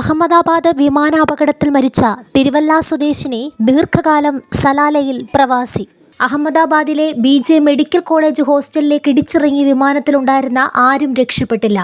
അഹമ്മദാബാദ് വിമാനാപകടത്തിൽ മരിച്ച തിരുവല്ല സ്വദേശിനി ദീർഘകാലം സലാലയിൽ പ്രവാസി. അഹമ്മദാബാദിലെ ബി ജെ മെഡിക്കൽ കോളേജ് ഹോസ്റ്റലിലേക്ക് ഇടിച്ചിറങ്ങി വിമാനത്തിലുണ്ടായിരുന്ന ആരും രക്ഷപ്പെട്ടില്ല.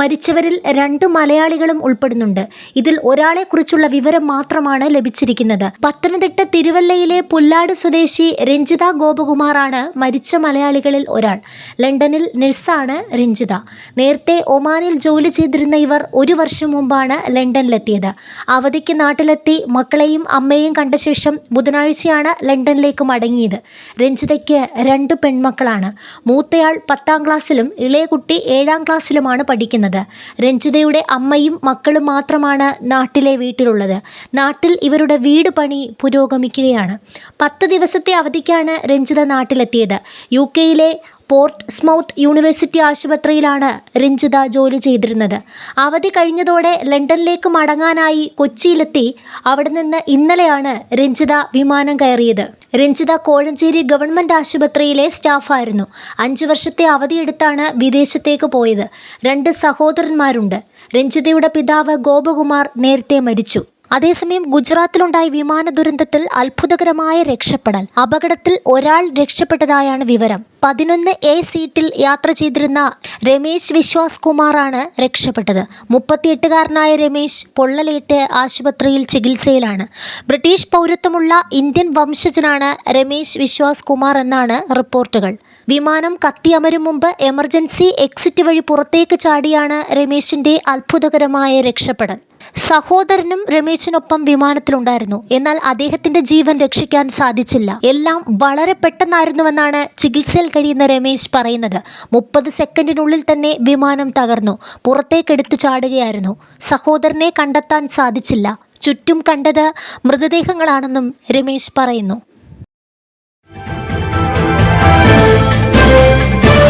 മരിച്ചവരിൽ രണ്ട് മലയാളികളും ഉൾപ്പെടുന്നുണ്ട്. ഇതിൽ ഒരാളെക്കുറിച്ചുള്ള വിവരം മാത്രമാണ് ലഭിച്ചിരിക്കുന്നത്. പത്തനംതിട്ട തിരുവല്ലയിലെ പുല്ലാട് സ്വദേശി രഞ്ജിത ഗോപകുമാറാണ് മരിച്ച മലയാളികളിൽ ഒരാൾ. ലണ്ടനിൽ നഴ്സാണ് രഞ്ജിത. നേരത്തെ ഒമാനിൽ ജോലി ചെയ്തിരുന്ന ഇവർ ഒരു വർഷം മുമ്പാണ് ലണ്ടനിലെത്തിയത്. അവധിക്ക് നാട്ടിലെത്തി മക്കളെയും അമ്മയെയും കണ്ട ശേഷം ബുധനാഴ്ചയാണ് ലണ്ടനിലേക്ക് മടങ്ങിയത്. രഞ്ജിതയ്ക്ക് രണ്ട് പെൺമക്കളാണ്. മൂത്തയാൾ പത്താം ക്ലാസ്സിലും ഇളയ കുട്ടി ഏഴാം ക്ലാസ്സിലുമാണ് പഠിക്കുന്നത്. രഞ്ജിതയുടെ അമ്മയും മക്കളും മാത്രമാണ് നാട്ടിലെ വീട്ടിലുള്ളത്. നാട്ടിൽ ഇവരുടെ വീട് പണി പുരോഗമിക്കുകയാണ്. പത്ത് ദിവസത്തെ അവധിക്കാണ് രഞ്ജിത നാട്ടിലെത്തിയത്. യു കെയിലെ പോർട്ട് സ്മൗത്ത് യൂണിവേഴ്സിറ്റി ആശുപത്രിയിലാണ് രഞ്ജിത ജോലി ചെയ്തിരുന്നത്. അവധി കഴിഞ്ഞതോടെ ലണ്ടനിലേക്ക് മടങ്ങാനായി കൊച്ചിയിലെത്തി അവിടെ നിന്ന് ഇന്നലെയാണ് രഞ്ജിത വിമാനം കയറിയത്. രഞ്ജിത കോഴഞ്ചേരി ഗവൺമെന്റ് ആശുപത്രിയിലെ സ്റ്റാഫായിരുന്നു. അഞ്ചു വർഷത്തെ അവധിയെടുത്താണ് വിദേശത്തേക്ക് പോയത്. രണ്ട് സഹോദരന്മാരുണ്ട്. രഞ്ജിതയുടെ പിതാവ് ഗോപകുമാർ നേരത്തെ മരിച്ചു. അതേസമയം ഗുജറാത്തിലുണ്ടായ വിമാന ദുരന്തത്തിൽ അത്ഭുതകരമായ രക്ഷപ്പെടൽ. അപകടത്തിൽ ഒരാൾ രക്ഷപ്പെട്ടതായാണ് വിവരം. പതിനൊന്ന് എ സീറ്റിൽ യാത്ര ചെയ്തിരുന്ന രമേശ് വിശ്വാസ് കുമാറാണ് രക്ഷപ്പെട്ടത്. മുപ്പത്തിയെട്ടുകാരനായ രമേശ് പൊള്ളലേറ്റ് ആശുപത്രിയിൽ ചികിത്സയിലാണ്. ബ്രിട്ടീഷ് പൗരത്വമുള്ള ഇന്ത്യൻ വംശജനാണ് രമേശ് വിശ്വാസ് കുമാർ എന്നാണ് റിപ്പോർട്ടുകൾ. വിമാനം കത്തിയമരും മുമ്പ് എമർജൻസി എക്സിറ്റ് വഴി പുറത്തേക്ക് ചാടിയാണ് രമേശിന്റെ അത്ഭുതകരമായ രക്ഷപ്പെടൽ. സഹോദരനും രമേശിനൊപ്പം വിമാനത്തിലുണ്ടായിരുന്നു. എന്നാൽ അദ്ദേഹത്തിന്റെ ജീവൻ രക്ഷിക്കാൻ സാധിച്ചില്ല. എല്ലാം വളരെ പെട്ടെന്നായിരുന്നുവെന്നാണ് ചികിത്സയിൽ കഴിയുന്ന രമേശ് പറയുന്നത്. മുപ്പത് സെക്കൻഡിനുള്ളിൽ തന്നെ വിമാനം തകർന്നു. പുറത്തേക്കെടുത്തു ചാടുകയായിരുന്നു. സഹോദരനെ കണ്ടെത്താൻ സാധിച്ചില്ല. ചുറ്റും കണ്ടത് മൃതദേഹങ്ങളാണെന്നും രമേശ് പറയുന്നു.